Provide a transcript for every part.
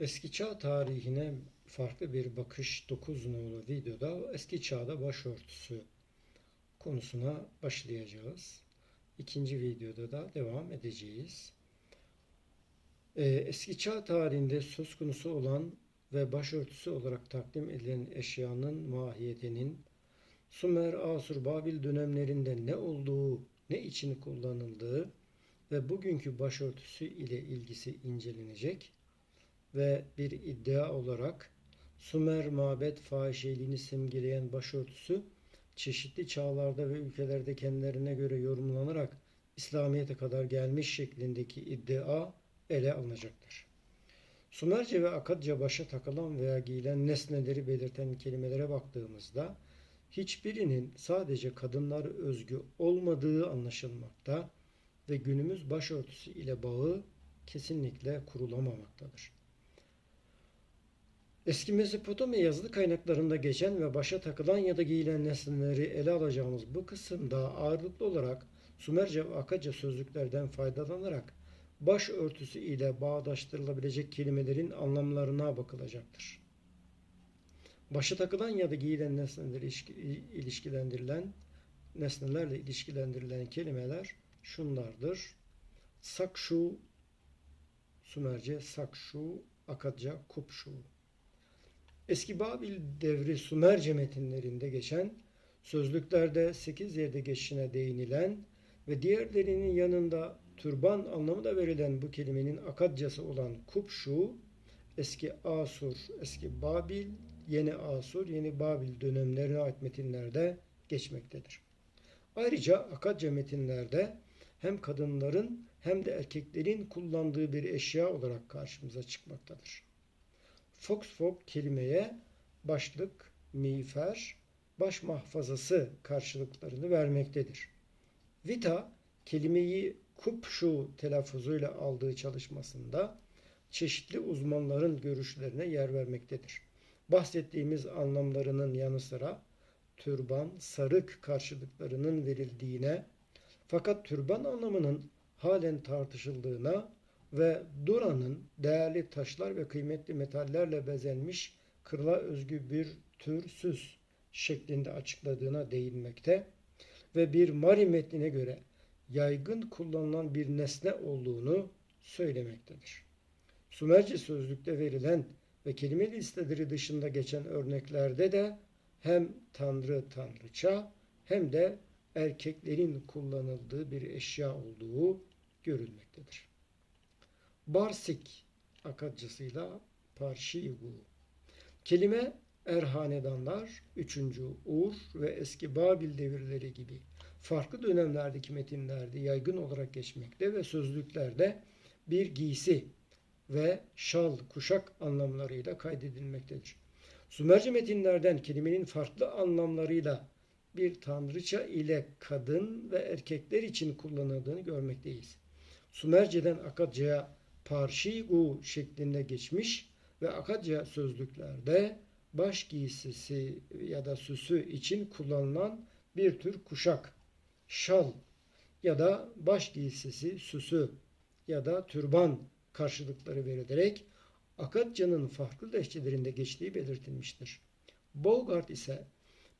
Eski çağ tarihine farklı bir bakış 9 nolu videoda eski çağda başörtüsü konusuna başlayacağız. İkinci videoda da devam edeceğiz. Ee, eski çağ tarihinde söz konusu olan ve başörtüsü olarak takdim edilen eşyanın mahiyetinin Sümer, Asur, Babil dönemlerinde ne olduğu, ne için kullanıldığı ve bugünkü başörtüsü ile ilgisi incelenecek ve bir iddia olarak Sümer mabet fahişeliğini simgeleyen başörtüsü çeşitli çağlarda ve ülkelerde kendilerine göre yorumlanarak İslamiyet'e kadar gelmiş şeklindeki iddia ele alınacaktır. Sümerce ve Akadca başa takılan veya giyilen nesneleri belirten kelimelere baktığımızda hiçbirinin sadece kadınlar özgü olmadığı anlaşılmakta ve günümüz başörtüsü ile bağı kesinlikle kurulamamaktadır. Eski Mezopotamya yazılı kaynaklarında geçen ve başa takılan ya da giyilen nesneleri ele alacağımız bu kısımda ağırlıklı olarak Sümerce ve Akadca sözlüklerden faydalanarak başörtüsü ile bağdaştırılabilecek kelimelerin anlamlarına bakılacaktır. Başa takılan ya da giyilen nesneleri ilişkilendirilen nesnelerle ilişkilendirilen kelimeler şunlardır. Sakşu, Sümerce sakşu, Akadca kupşu. Eski Babil devri Sümerce metinlerinde geçen, sözlüklerde sekiz yerde geçişine değinilen ve diğerlerinin yanında türban anlamı da verilen bu kelimenin Akadcası olan kupşu, eski Asur, eski Babil, yeni Asur, yeni Babil dönemlerine ait metinlerde geçmektedir. Ayrıca Akadca metinlerde hem kadınların hem de erkeklerin kullandığı bir eşya olarak karşımıza çıkmaktadır. Foxfog kelimeye başlık, miğfer, baş mahfazası karşılıklarını vermektedir. Vita kelimeyi kupşu telaffuzuyla aldığı çalışmasında çeşitli uzmanların görüşlerine yer vermektedir. Bahsettiğimiz anlamlarının yanı sıra türban, sarık karşılıklarının verildiğine fakat türban anlamının halen tartışıldığına ve Dura'nın değerli taşlar ve kıymetli metallerle bezenmiş kırla özgü bir tür süs şeklinde açıkladığına değinmekte ve bir Mari metnine göre yaygın kullanılan bir nesne olduğunu söylemektedir. Sümerce sözlükte verilen ve kelime listeleri dışında geçen örneklerde de hem tanrı tanrıça hem de erkeklerin kullanıldığı bir eşya olduğu görülmektedir. Barsik Akadcasıyla Parşigu. Kelime Erhanedanlar, 3. Ur ve eski Babil devirleri gibi farklı dönemlerdeki metinlerde yaygın olarak geçmekte ve sözlüklerde bir giysi ve şal, kuşak anlamlarıyla kaydedilmektedir. Sümerce metinlerden kelimenin farklı anlamlarıyla bir tanrıça ile kadın ve erkekler için kullanıldığını görmekteyiz. Sümerce'den Akadca'ya Parşigu şeklinde geçmiş ve Akadca sözlüklerde baş giysisi ya da süsü için kullanılan bir tür kuşak, şal ya da baş giysisi, süsü ya da türban karşılıkları verilerek Akadca'nın farklı lehçelerinde geçtiği belirtilmiştir. Bogart ise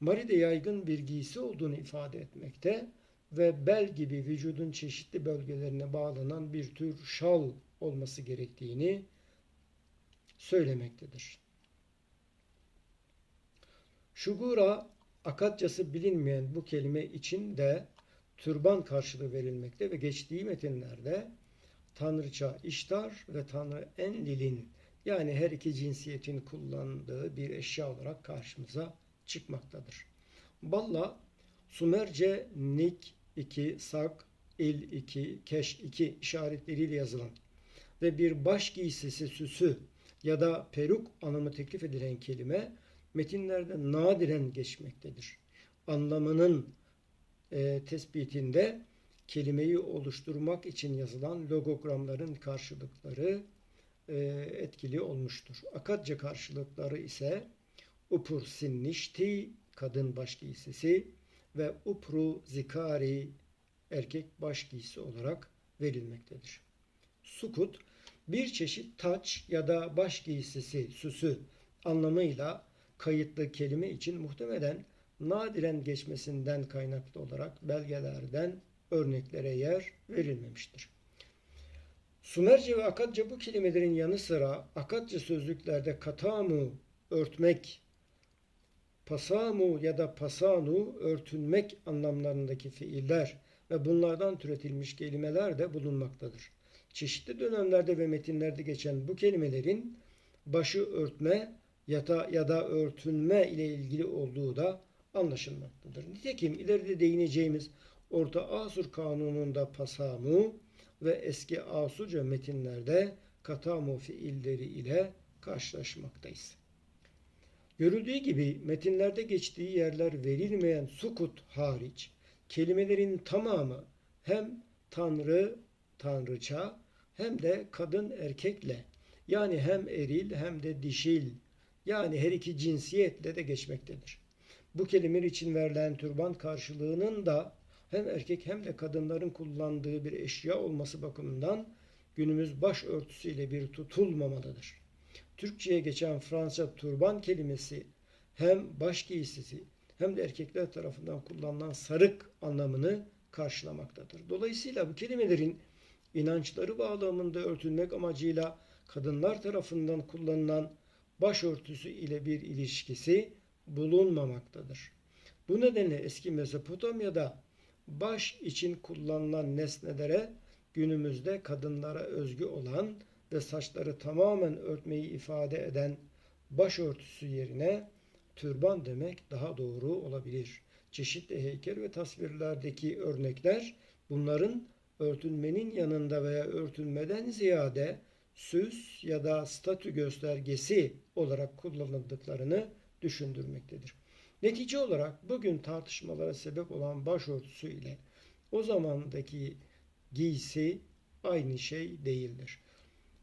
Mari'de yaygın bir giysi olduğunu ifade etmekte ve bel gibi vücudun çeşitli bölgelerine bağlanan bir tür şal olması gerektiğini söylemektedir. Şugura Akatçası bilinmeyen bu kelime için de türban karşılığı verilmekte ve geçtiği metinlerde Tanrıça İştar ve Tanrı Enlil'in yani her iki cinsiyetin kullandığı bir eşya olarak karşımıza çıkmaktadır. Balla Sumerce Nik 2, Sak, İl 2, Keş 2 işaretleriyle yazılan ve bir baş giysisi süsü ya da peruk anlamı teklif edilen kelime metinlerde nadiren geçmektedir. Anlamının e, tespitinde kelimeyi oluşturmak için yazılan logogramların karşılıkları e, etkili olmuştur. Akadca karşılıkları ise upur sinnişti kadın baş giysisi ve upru zikari erkek baş giysi olarak verilmektedir. Sukut bir çeşit taç ya da baş giysisi, süsü anlamıyla kayıtlı kelime için muhtemelen nadiren geçmesinden kaynaklı olarak belgelerden örneklere yer verilmemiştir. Sumerce ve Akatça bu kelimelerin yanı sıra Akatça sözlüklerde katamu örtmek, pasamu ya da pasanu örtünmek anlamlarındaki fiiller ve bunlardan türetilmiş kelimeler de bulunmaktadır. Çeşitli dönemlerde ve metinlerde geçen bu kelimelerin başı örtme ya da, ya da örtünme ile ilgili olduğu da anlaşılmaktadır. Nitekim ileride değineceğimiz Orta Asur kanununda pasamu ve eski Asurca metinlerde katamu fiilleri ile karşılaşmaktayız. Görüldüğü gibi metinlerde geçtiği yerler verilmeyen sukut hariç kelimelerin tamamı hem tanrı, tanrıça hem de kadın erkekle yani hem eril hem de dişil yani her iki cinsiyetle de geçmektedir. Bu kelimeler için verilen türban karşılığının da hem erkek hem de kadınların kullandığı bir eşya olması bakımından günümüz başörtüsüyle bir tutulmamalıdır. Türkçe'ye geçen Fransa turban kelimesi hem baş giysisi hem de erkekler tarafından kullanılan sarık anlamını karşılamaktadır. Dolayısıyla bu kelimelerin inançları bağlamında örtülmek amacıyla kadınlar tarafından kullanılan başörtüsü ile bir ilişkisi bulunmamaktadır. Bu nedenle eski Mezopotamya'da baş için kullanılan nesnelere günümüzde kadınlara özgü olan ve saçları tamamen örtmeyi ifade eden başörtüsü yerine türban demek daha doğru olabilir. Çeşitli heykel ve tasvirlerdeki örnekler bunların örtülmenin yanında veya örtülmeden ziyade süs ya da statü göstergesi olarak kullanıldıklarını düşündürmektedir. Netice olarak bugün tartışmalara sebep olan başörtüsü ile o zamandaki giysi aynı şey değildir.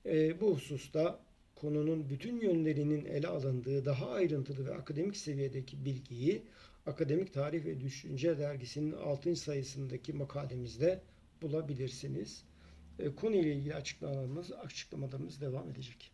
E, bu hususta konunun bütün yönlerinin ele alındığı daha ayrıntılı ve akademik seviyedeki bilgiyi Akademik Tarih ve Düşünce dergisinin 6. sayısındaki makalemizde bulabilirsiniz. E, konuyla ilgili açıklamalarımız, açıklamalarımız devam edecek.